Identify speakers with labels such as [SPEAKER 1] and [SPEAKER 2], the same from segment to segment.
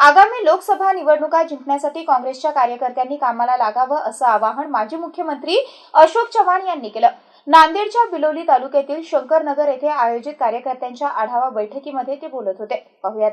[SPEAKER 1] आगामी लोकसभा निवडणुका जिंकण्यासाठी काँग्रेसच्या कार्यकर्त्यांनी कामाला लागावं असं आवाहन माजी मुख्यमंत्री अशोक चव्हाण यांनी केलं. नांदेडच्या बिलोली तालुक्यातील शंकरनगर येथे आयोजित कार्यकर्त्यांच्या आढावा बैठकीमध्ये ते बोलत होते. पाहुयात.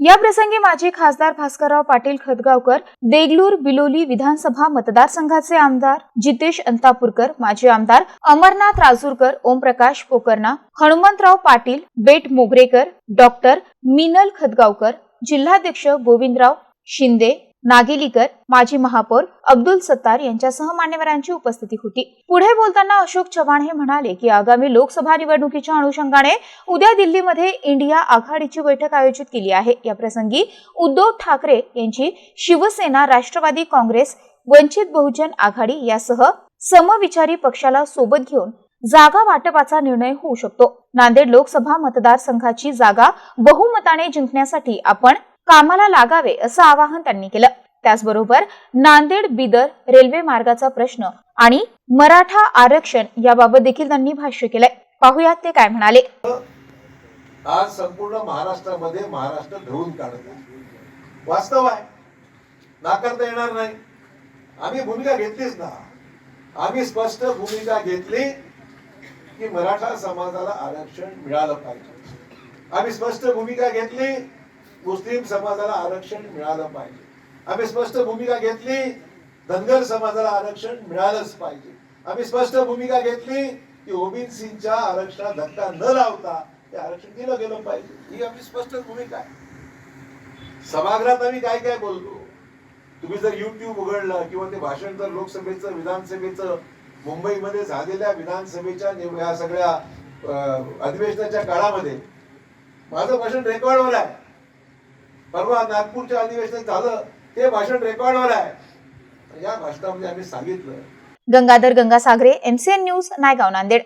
[SPEAKER 1] या प्रसंगी माजी खासदार भास्करराव पाटील खतगावकर देगलूर बिलोली विधानसभा मतदारसंघाचे आमदार जितेश अंतापूरकर माजी आमदार अमरनाथ राजूरकर ओमप्रकाश पोकर्णा हनुमंतराव पाटील बेट मोगरेकर डॉक्टर मिनल खतगावकर जिल्हाध्यक्ष गोविंदराव शिंदे नागेलीकर माजी महापौर अब्दुल सत्तार यांच्यासह मान्यवरांची उपस्थिती होती. पुढे बोलताना अशोक चव्हाण हे म्हणाले की आगामी लोकसभा निवडणुकीच्या अनुषंगाने उद्या दिल्लीमध्ये इंडिया आघाडीची बैठक आयोजित केली आहे. या प्रसंगी उद्धव ठाकरे यांची शिवसेना राष्ट्रवादी काँग्रेस वंचित बहुजन आघाडी यासह समविचारी पक्षाला सोबत घेऊन जागा वाटपाचा निर्णय होऊ शकतो. नांदेड लोकसभा मतदारसंघाची जागा बहुमताने जिंकण्यासाठी आपण कामाला लागावे असं आवाहन त्यांनी केलं. त्याचबरोबर नांदेड बिदर रेल्वे मार्गाचा प्रश्न आणि मराठा आरक्षण याबाबत देखील त्यांनी भाष्य केलंय. पाहुयात ते काय म्हणाले.
[SPEAKER 2] आज संपूर्ण महाराष्ट्रामध्ये महाराष्ट्र धरून काढत आहे. वास्तव आहे. नाकारता येणार नाही. आम्ही भूमिका घेतलीच ना. आम्ही स्पष्ट भूमिका घेतली की मराठा समाजाला आरक्षण मिळालं पाहिजे. आम्ही स्पष्ट भूमिका घेतली मुस्लिम समाजाला आरक्षण मिळालं पाहिजे. आम्ही स्पष्ट भूमिका घेतली धनगर समाजाला आरक्षण मिळालंच पाहिजे. आम्ही स्पष्ट भूमिका घेतली की ओबीसीच्या आरक्षणात धक्का न लावता ते आरक्षण दिलं गेलं पाहिजे. ही आमची स्पष्ट भूमिका आहे. सभागृहात आम्ही काय काय बोलतो? तुम्ही जर युट्यूब उघडलं किंवा ते भाषण जर लोकसभेचं विधानसभेचं मुंबईमध्ये झालेल्या विधानसभेच्या या सगळ्या अधिवेशनाच्या काळामध्ये माझं भाषण रेकॉर्डवर आहे. परवा नागपूरच्या अधिवेशनात झालं ते भाषण रेकॉर्डवर आहे. या भाषणामध्ये आम्ही सांगितलं.
[SPEAKER 1] Gangadhar Gangasagare MCN news Naigaon Nanded.